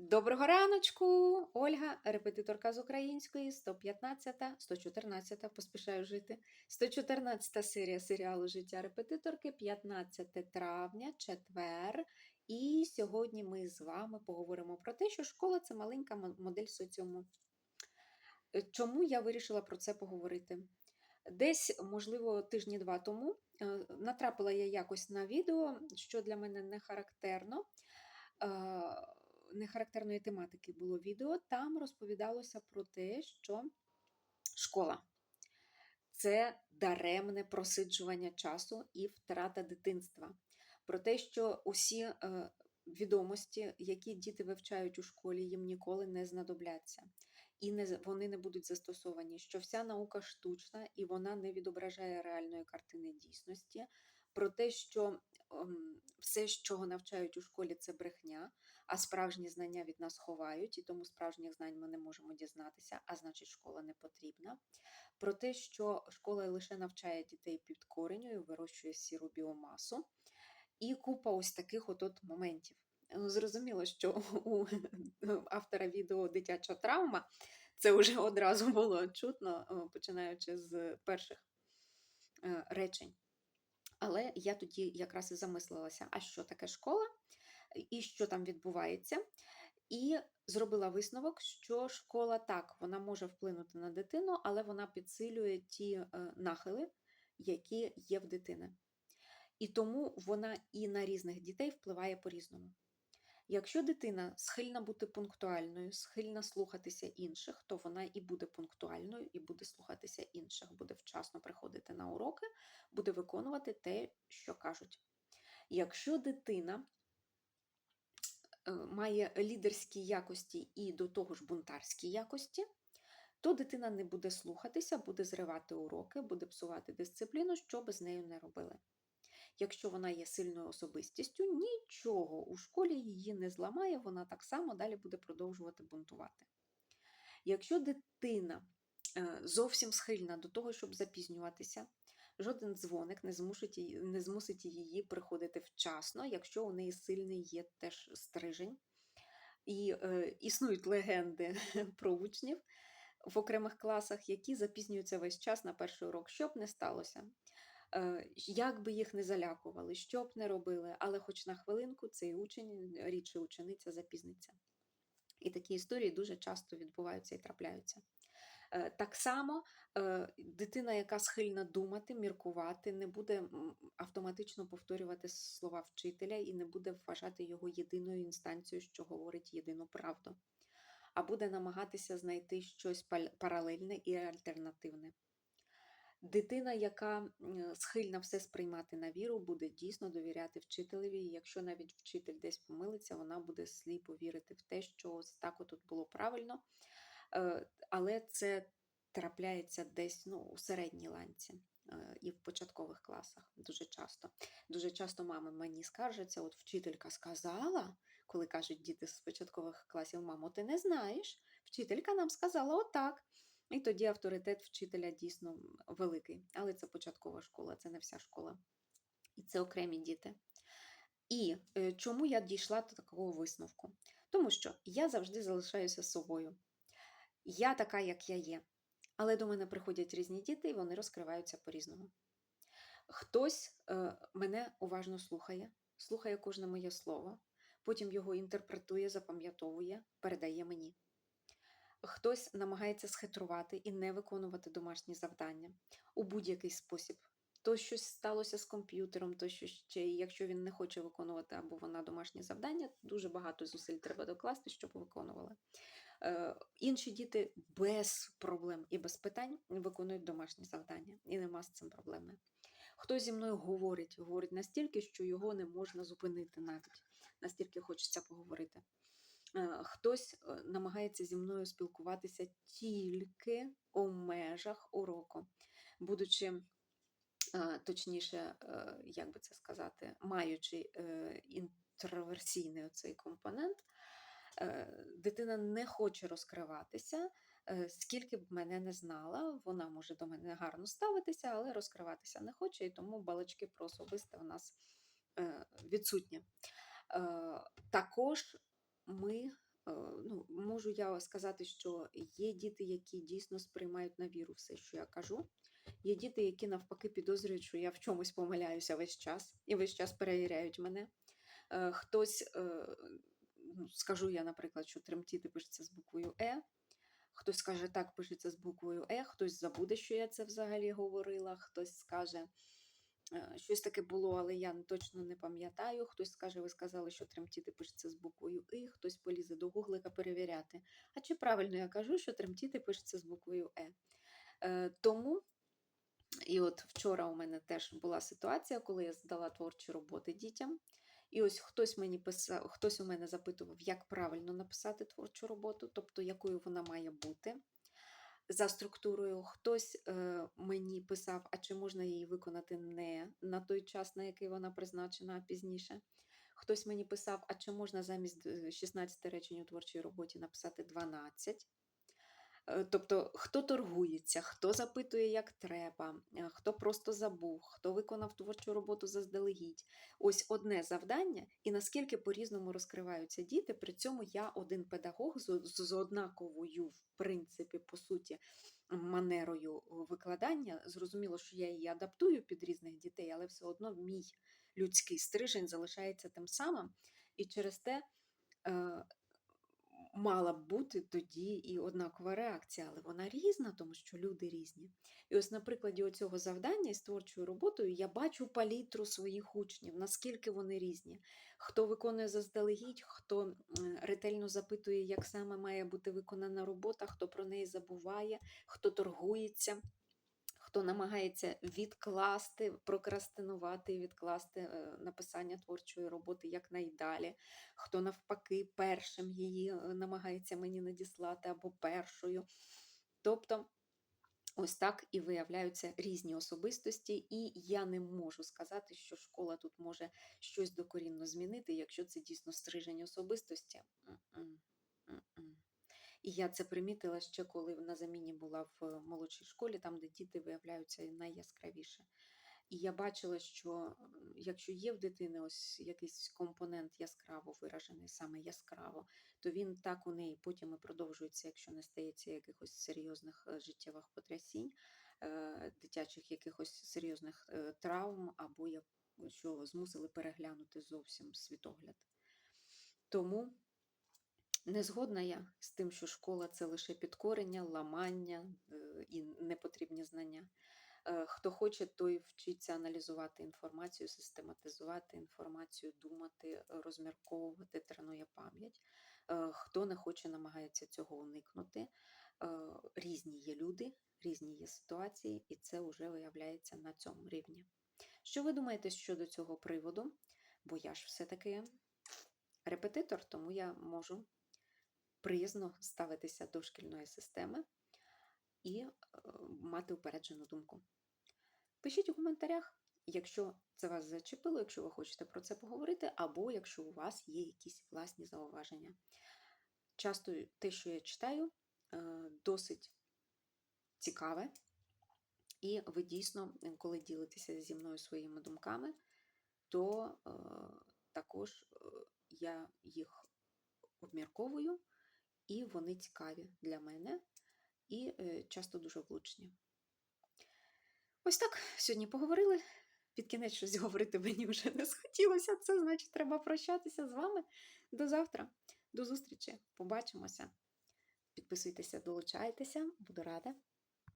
Доброго раночку! Ольга, репетиторка з української, 115, 114, поспішаю жити. 114 серія серіалу Життя репетиторки, 15 травня, четвер. І сьогодні ми з вами поговоримо про те, що школа це маленька модель соціуму. Е, Чому я вирішила про це поговорити? Десь, можливо, тижні два тому е, натрапила я якось на відео, що для мене не характерно. Нехарактерної тематики було відео. Там розповідалося про те, що школа це даремне просиджування часу і втрата дитинства. Про те, що усі е, відомості, які діти вивчають у школі, їм ніколи не знадобляться. І не, вони не будуть застосовані, що вся наука штучна і вона не відображає реальної картини дійсності. Про те, що ем, все, чого навчають у школі, це брехня, а справжні знання від нас ховають, і тому справжніх знань ми не можемо дізнатися, а значить, школа не потрібна. Про те, що школа лише навчає дітей підкоренню і вирощує сіру біомасу. І купа ось таких от, от моментів. Ну, Зрозуміло, що у автора відео дитяча травма це вже одразу було чутно, е, починаючи з перших е, речень. Але я тоді якраз і замислилася, а що таке школа і що там відбувається. І зробила висновок, що школа так, вона може вплинути на дитину, але вона підсилює ті е, нахили, які є в дитини. І тому вона і на різних дітей впливає по-різному. Якщо дитина схильна бути пунктуальною, схильна слухатися інших, то вона і буде пунктуальною, і буде слухатися інших, буде вчасно приходити на уроки, буде виконувати те, що кажуть. Якщо дитина е, має лідерські якості і до того ж бунтарські якості, то дитина не буде слухатися, буде зривати уроки, буде псувати дисципліну, що би з нею не робили. Якщо вона є сильною особистістю, нічого у школі її не зламає, вона так само далі буде продовжувати бунтувати. Якщо дитина е, зовсім схильна до того, щоб запізнюватися, жоден дзвоник не змусить її, не змусить її приходити вчасно, якщо у неї сильний є теж стрижень. І е, існують легенди про учнів в окремих класах, які запізнюються весь час на перший урок, щоб не сталося. Е, Як би їх не залякували, що б не робили, але хоч на хвилинку цей учень, рідше учениця запізниться. І такі історії дуже часто відбуваються і трапляються. Е, Так само е, дитина, яка схильна думати, міркувати, не буде автоматично повторювати слова вчителя і не буде вважати його єдиною інстанцією, що говорить єдину правду, а буде намагатися знайти щось паралельне і альтернативне. Дитина, яка схильна все сприймати на віру, буде дійсно довіряти вчителеві. І якщо навіть вчитель десь помилиться, вона буде сліпо вірити в те, що так отут було правильно. Е, Але це трапляється десь ну, у середній ланці е, і в початкових класах дуже часто. Дуже часто мами мені скаржаться, от вчителька сказала, коли кажуть діти з початкових класів, мамо, ти не знаєш, вчителька нам сказала отак. І тоді авторитет вчителя дійсно великий. Але це початкова школа, це не вся школа. І це окремі діти. І е, чому я дійшла до такого висновку? Тому що я завжди залишаюся собою. Я така, як я є. Але до мене приходять різні діти, і вони розкриваються по-різному. Хтось е, мене уважно слухає, слухає кожне моє слово, потім його інтерпретує, запам'ятовує, передає мені. Хтось намагається схитрувати і не виконувати домашні завдання у будь-який спосіб. То щось сталося з комп'ютером, то що ще, якщо він не хоче виконувати або вона домашні завдання, дуже багато зусиль треба докласти, щоб виконували. Е, інші діти без проблем і без питань виконують домашні завдання, і нема з цим проблеми. Хтось зі мною говорить, говорить настільки, що його не можна зупинити навіть, настільки хочеться поговорити. Е, Хтось е, намагається зі мною спілкуватися тільки у межах уроку, будучи е, точніше, як би це сказати, маючи інтроверсійний оцей компонент, дитина не хоче розкриватися. Скільки б мене не знала, вона може до мене гарно ставитися, але розкриватися не хоче, і тому балачки про особисте у нас відсутні. Також ми е, ну, можу я сказати, що є діти, які дійсно сприймають на віру все, що я кажу. Є діти, які навпаки підозрюють, що я в чомусь помиляюся весь час і весь час перевіряють мене. Е, Хтось, е, ну, скажу я, наприклад, що тремтіти пишеться з буквою Е. Хтось скаже, так, пишеться з буквою Е, хтось забуде, що я це взагалі говорила, хтось скаже, щось таке було, але я точно не пам'ятаю. Хтось скаже, ви сказали, що тремтіти пишеться з буквою І, хтось полізе до гуглика перевіряти. А чи правильно я кажу, що тремтіти пишеться з буквою Е? Е, Тому, і от вчора у мене теж була ситуація, коли я здала творчі роботи дітям. І ось хтось мені писав, хтось у мене запитував, як правильно написати творчу роботу, тобто якою вона має бути за структурою. Хтось е, мені писав, а чи можна її виконати не на той час, на який вона призначена, пізніше. Хтось мені писав, а чи можна замість е, 16 речень у творчій роботі написати 12. Е, Тобто, хто торгується, хто запитує, як треба, е, хто просто забув, хто виконав творчу роботу заздалегідь. Ось одне завдання, і наскільки по-різному розкриваються діти. При цьому я один педагог з, з однаковою, в принципі, по суті, манерою викладання. Зрозуміло, що я її адаптую під різних дітей, але все одно мій людський стрижень залишається тим самим. І через те. Мала б бути тоді і однакова реакція, але вона різна, тому що люди різні. І ось на прикладі оцього завдання із творчою роботою я бачу палітру своїх учнів, наскільки вони різні. Хто виконує заздалегідь, хто ретельно запитує, як саме має бути виконана робота, хто про неї забуває, хто торгується. Хто намагається відкласти, прокрастинувати відкласти е, написання творчої роботи якнайдалі, хто навпаки першим її е, намагається мені надіслати або першою. Тобто, ось так і виявляються різні особистості, і я не можу сказати, що школа тут може щось докорінно змінити, якщо це дійсно стрижень особистості. М-м, м-м. І я це примітила ще коли на заміні була в е, молодшій школі, там, де діти виявляються найяскравіше. І я бачила, що якщо є в дитини ось якийсь компонент яскраво виражений, саме яскраво, то він так у неї потім і продовжується, якщо не стається якихось серйозних е, життєвих потрясінь, е, дитячих якихось серйозних травм, або що змусили переглянути зовсім світогляд. Тому не згодна я з тим, що школа це лише підкорення, ламання е, і непотрібні знання. Е, Хто хоче, той вчиться аналізувати інформацію, систематизувати інформацію, думати, розмірковувати, тренує пам'ять. Е, Хто не хоче, намагається цього уникнути. Різні є люди, різні є ситуації, і це вже виявляється на цьому рівні. Що ви думаєте щодо цього приводу? Бо я ж все-таки репетитор, тому я можу приязно ставитися до шкільної системи і е, мати упереджену думку. Пишіть у коментарях, якщо це вас зачепило, якщо ви хочете про це поговорити, або якщо у вас є якісь власні зауваження. Часто те, що я читаю, е, досить цікаве, і ви дійсно, коли ділитеся зі мною своїми думками, то е, також я їх обмірковую, і вони цікаві для мене і е, часто дуже влучні. Ось так сьогодні поговорили. Під кінець щось говорити мені вже не схотілося. Це значить, треба прощатися з вами. До завтра, до зустрічі. Побачимося. Підписуйтеся, долучайтеся, буду рада.